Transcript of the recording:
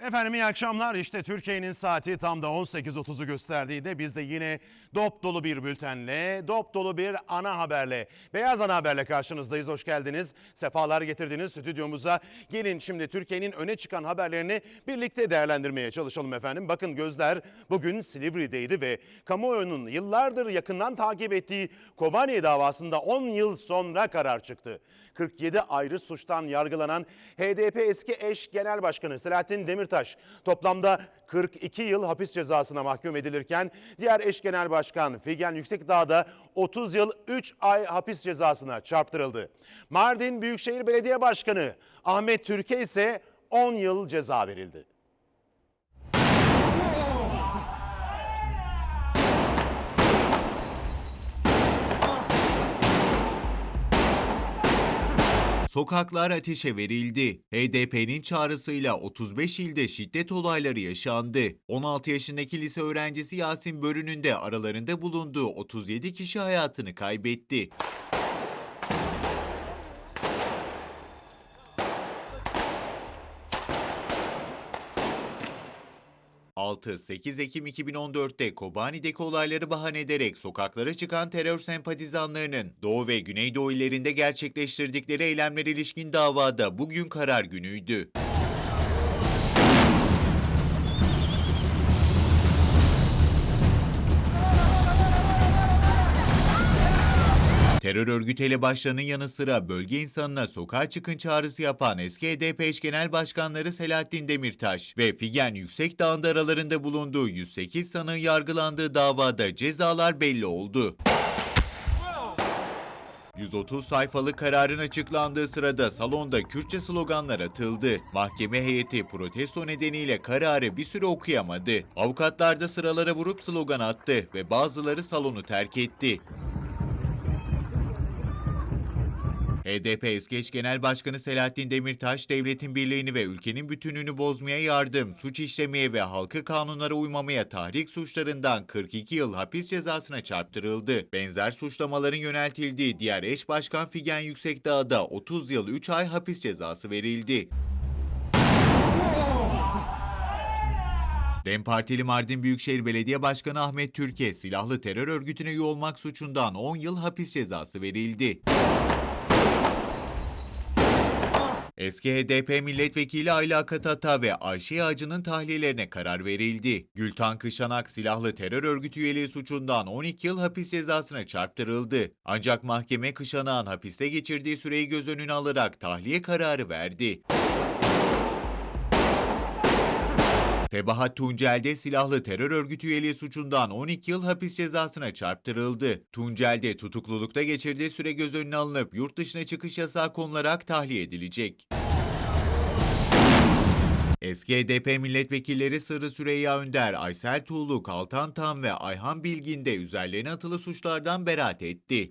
Efendim iyi akşamlar. İşte Türkiye'nin saati tam da 18.30'u gösterdiğinde biz de yine dop dolu bir bültenle, dop dolu bir ana haberle, beyaz ana haberle karşınızdayız. Hoş geldiniz. Sefalar getirdiniz stüdyomuza. Gelin şimdi Türkiye'nin öne çıkan haberlerini birlikte değerlendirmeye çalışalım efendim. Bakın gözler bugün Silivri'deydi ve kamuoyunun yıllardır yakından takip ettiği Kobani davasında 10 yıl sonra karar çıktı. 47 ayrı suçtan yargılanan HDP eski eş genel başkanı Selahattin Demirtaş toplamda 42 yıl hapis cezasına mahkum edilirken diğer eş genel başkan Figen Yüksekdağ da 30 yıl 3 ay hapis cezasına çarptırıldı. Mardin Büyükşehir Belediye Başkanı Ahmet Türke ise 10 yıl ceza verildi. Sokaklar ateşe verildi. HDP'nin çağrısıyla 35 ilde şiddet olayları yaşandı. 16 yaşındaki lise öğrencisi Yasin Börü'nün de aralarında bulunduğu 37 kişi hayatını kaybetti. ...6-8 Ekim 2014'te Kobani'deki olayları bahane ederek sokaklara çıkan terör sempatizanlarının Doğu ve Güneydoğu illerinde gerçekleştirdikleri eylemlere ilişkin davada bugün karar günüydü. Terör örgütü elebaşlarının yanı sıra bölge insanına sokağa çıkın çağrısı yapan eski HDP eş genel başkanları Selahattin Demirtaş ve Figen Yüksekdağ'ın aralarında bulunduğu 108 sanığın yargılandığı davada cezalar belli oldu. 130 sayfalık kararın açıklandığı sırada salonda Kürtçe sloganlar atıldı. Mahkeme heyeti protesto nedeniyle kararı bir süre okuyamadı. Avukatlar da sıralara vurup slogan attı ve bazıları salonu terk etti. HDP eski eş genel başkanı Selahattin Demirtaş, devletin birliğini ve ülkenin bütünlüğünü bozmaya yardım, suç işlemeye ve halkı kanunlara uymamaya tahrik suçlarından 42 yıl hapis cezasına çarptırıldı. Benzer suçlamaların yöneltildiği diğer eş başkan Figen Yüksekdağ'a 30 yıl 3 ay hapis cezası verildi. DEM Partili Mardin Büyükşehir Belediye Başkanı Ahmet Türkiye silahlı terör örgütüne üye olmak suçundan 10 yıl hapis cezası verildi. Eski HDP milletvekili Ayla Katata ve Ayşe Yağcı'nın tahliyelerine karar verildi. Gültan Kışanak silahlı terör örgütü üyeliği suçundan 12 yıl hapis cezasına çarptırıldı. Ancak mahkeme Kışanak'ın hapiste geçirdiği süreyi göz önüne alarak tahliye kararı verdi. Tebahat Tuncel'de silahlı terör örgütü üyeliği suçundan 12 yıl hapis cezasına çarptırıldı. Tuncel'de tutuklulukta geçirdiği süre göz önüne alınıp yurt dışına çıkış yasağı konularak tahliye edilecek. Eski HDP milletvekilleri Sırrı Süreyya Önder, Aysel Tuğluk, Altan Tam ve Ayhan Bilgin de üzerlerine atılı suçlardan beraat etti.